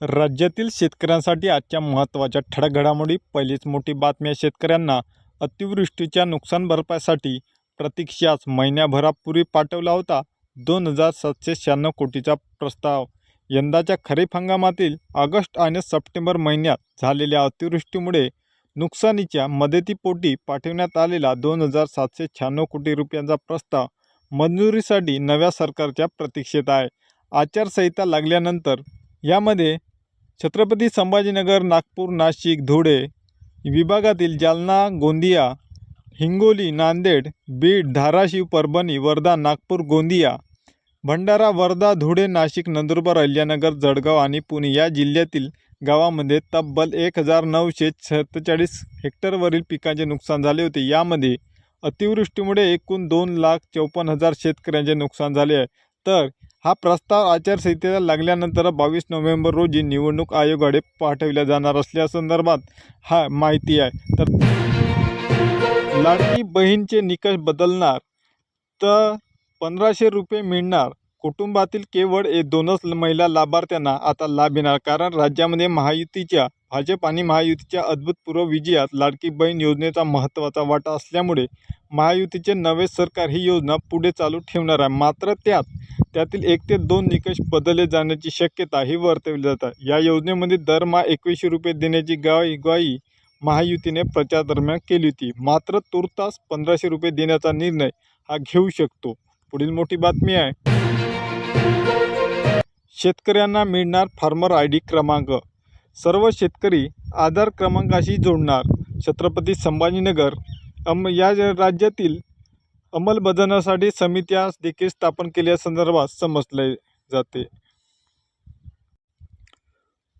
राज्यातील शेतकऱ्यांसाठी आजच्या महत्त्वाच्या ठळक घडामोडी पहिलीच मोठी बातमी आहे शेतकऱ्यांना. अतिवृष्टीच्या नुकसान भरपाईसाठी प्रतीक्षाच महिन्याभरापूर्वी पाठवला होता दोन हजार सातशे शहाण्णव कोटीचा प्रस्ताव. यंदाच्या खरीप हंगामातील ऑगस्ट आणि सप्टेंबर महिन्यात झालेल्या अतिवृष्टीमुळे नुकसानीच्या मदतीपोटी पाठवण्यात आलेला दोन हजार सातशे शहाण्णव कोटी रुपयांचा प्रस्ताव मंजुरीसाठी नव्या सरकारच्या प्रतीक्षेत आहे. आचारसंहिता लागल्यानंतर यामध्ये छत्रपती संभाजीनगर नागपूर नाशिक धुळे विभागातील जालना गोंदिया हिंगोली नांदेड बीड धाराशिव परभणी वर्धा नागपूर गोंदिया भंडारा वर्धा धुळे नाशिक नंदुरबार अहिल्यानगर जळगाव आणि पुणे या जिल्ह्यातील गावामध्ये तब्बल एक हजार नऊशे सत्तेचाळीस हेक्टरवरील पिकांचे नुकसान झाले होते. यामध्ये अतिवृष्टीमुळे एकूण दोन लाख चौपन्न हजार शेतकऱ्यांचे नुकसान झाले आहे. तर हा प्रस्ताव आचारसंहितेला लागल्यानंतर बावीस नोव्हेंबर रोजी निवडणूक आयोगाकडे पाठविला जाणार असल्यासंदर्भात हा माहिती आहे. तर लाडकी बहीणचे निकष बदलणार तर पंधराशे रुपये मिळणार. कुटुंबातील केवळ ए दोनच महिला लाभार्थ्यांना आता लाभ येणार कारण राज्यामध्ये महायुतीच्या भाजप आणि महायुतीच्या अभूतपूर्व विजयात लाडकी बहीण योजनेचा महत्त्वाचा वाटा असल्यामुळे महायुतीचे नवे सरकार ही योजना पुढे चालू ठेवणार आहे. मात्र त्यात त्यातील एक ते दोन निकष बदलले जाण्याची शक्यता ही वर्तवली जातात या योजनेमध्ये दरमहा एकवीसशे रुपये देण्याची ग्वाही ग्वाही महायुतीने प्रचारादरम्यान केली होती. मात्र तुर्तास पंधराशे रुपये देण्याचा निर्णय हा घेऊ शकतो. पुढील मोठी बातमी आहे. शेतकऱ्यांना मिळणार फार्मर आय डी क्रमांक सर्व शेतकरी आधार क्रमांकाशी जोडणार. छत्रपती संभाजीनगर अम या राज्यातील अंमलबजावण्यासाठी समित्या देखील स्थापन केल्यासंदर्भात समजले जाते.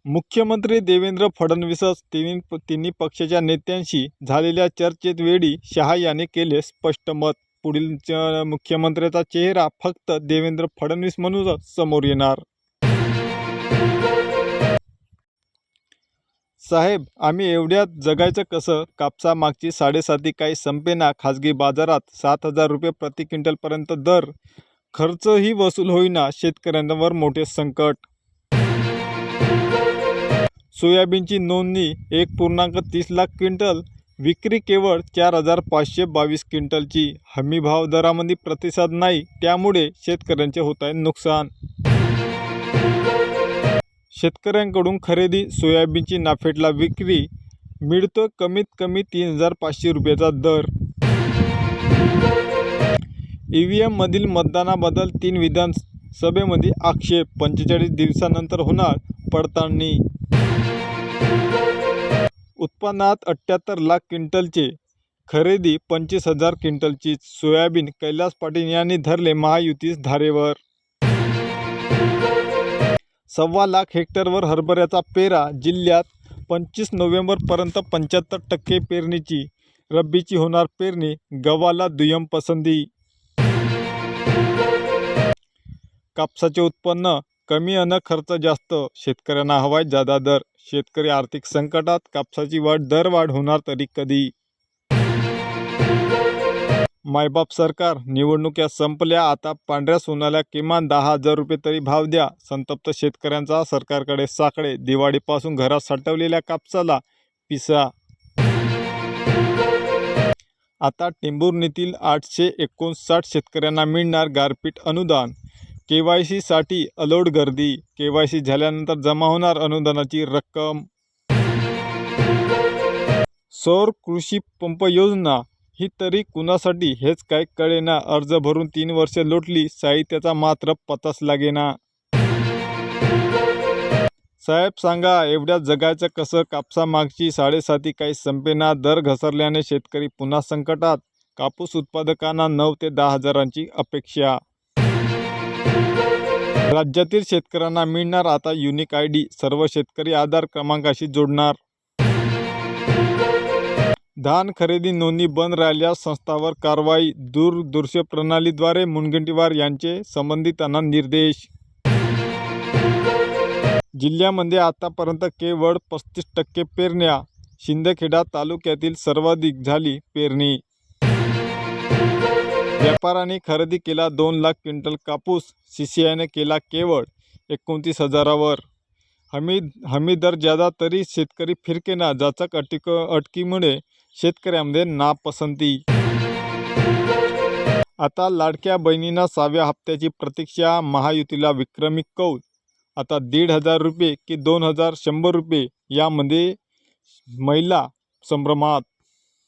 मुख्यमंत्री देवेंद्र फडणवीसच तिन्ही तिन्ही पक्षाच्या नेत्यांशी झालेल्या चर्चेत वेळी शहा याने केले स्पष्ट मत. पुढील मुख्यमंत्र्याचा चेहरा फक्त देवेंद्र फडणवीस म्हणूनच समोर येणार. साहेब आम्ही एवढ्यात जगायचं कसं? कापसा मागची साडेसाती काही संपेना खाजगी बाजारात सात हजार रुपये प्रति क्विंटलपर्यंत दर. खर्चही वसूल होईना. शेतकऱ्यांवर मोठे संकट. सोयाबीनची नोंदणी एक पूर्णांक तीस लाख क्विंटल. विक्री केवळ चार हजार पाचशे बावीस क्विंटलची. हमीभाव दरामध्ये प्रतिसाद नाही. त्यामुळे शेतकऱ्यांचे होत आहे नुकसान. शेतकऱ्यांकडून खरेदी सोयाबीनची नाफेडला विक्री मिळतो कमीत कमी तीन हजार पाचशे रुपयाचा दर. ई व्ही एममधील मतदानाबद्दल तीन विधानसभेमध्ये आक्षेप पंचेचाळीस दिवसानंतर होणार पडताळणी. उत्पन्नात अठ्ठ्याहत्तर लाख क्विंटलचे खरेदी पंचवीस हजार क्विंटलची सोयाबीन कैलास पाटील यांनी धरले महायुतीस धारेवर. सव्वा लाख हेक्टरवर हरभऱ्याचा पेरा जिल्ह्यात पंचवीस नोव्हेंबरपर्यंत पंच्याहत्तर टक्के पेरणीची रब्बीची होणार पेरणी गव्हाला दुय्यम पसंती. कापसाचे उत्पन्न कमी अन खर्च जास्त शेतकऱ्यांना हवाय जादा दर शेतकरी आर्थिक संकटात कापसाची वाढ दरवाढ होणार तरी कधी? मायबाप सरकार निवडणुक्या संपल्या. आता पांढऱ्या सोन्याला किमान दहा हजार रुपये तरी भाव द्या. संतप्त शेतकऱ्यांचा सरकारकडे साकडे. दिवाळीपासून घरात साठवलेल्या कापसाला पिसा. आता टेंभुर्णीतील आठशे एकोणसाठ शेतकऱ्यांना मिळणार गारपीट अनुदान. के वाय सीसाठी अलोड गर्दी. के वाय सी झाल्यानंतर जमा होणार अनुदानाची रक्कम. सौर कृषी पंप योजना. ही तरी कुणासाठी हेच काय कळेना. अर्ज भरून तीन वर्षे लोटली साहित्याचा मात्र पताच लागेना. साहेब सांगा एवढ्या जगायचं कसं कापसामागची साडेसाती काही संपेना? दर घसरल्याने शेतकरी पुन्हा संकटात. कापूस उत्पादकांना नऊ ते दहा हजारांची अपेक्षा. राज्यातील शेतकऱ्यांना मिळणार आता युनिक आय डी सर्व शेतकरी आधार क्रमांकाशी जोडणार. धान खरेदी नोंदणी बंद राहिल्यास संस्थावर कारवाई दूरदृश्य प्रणालीद्वारे मुनगंटीवार यांचे संबंधितांना निर्देश. जिल्ह्यामध्ये आतापर्यंत केवळ पस्तीस टक्के पेरण्या शिंदखेडा तालुक्यातील सर्वाधिक झाली पेरणी. व्यापाराने खरेदी केला दोन लाख क्विंटल कापूस सी सी आयने केला केवळ एकोणतीस हजारावर. हमी हमी दर ज्यादा तरी शेतकरी फिरकेना जाचक अटक अटकीमुळे शेतकऱ्यांमध्ये नापसंती. आता लाडक्या बहिणींना सहाव्या हप्त्याची प्रतीक्षा महायुतीला विक्रमी कौल. आता दीड हजार रुपये की दोन हजार शंभर रुपये यामध्ये महिला संभ्रमात.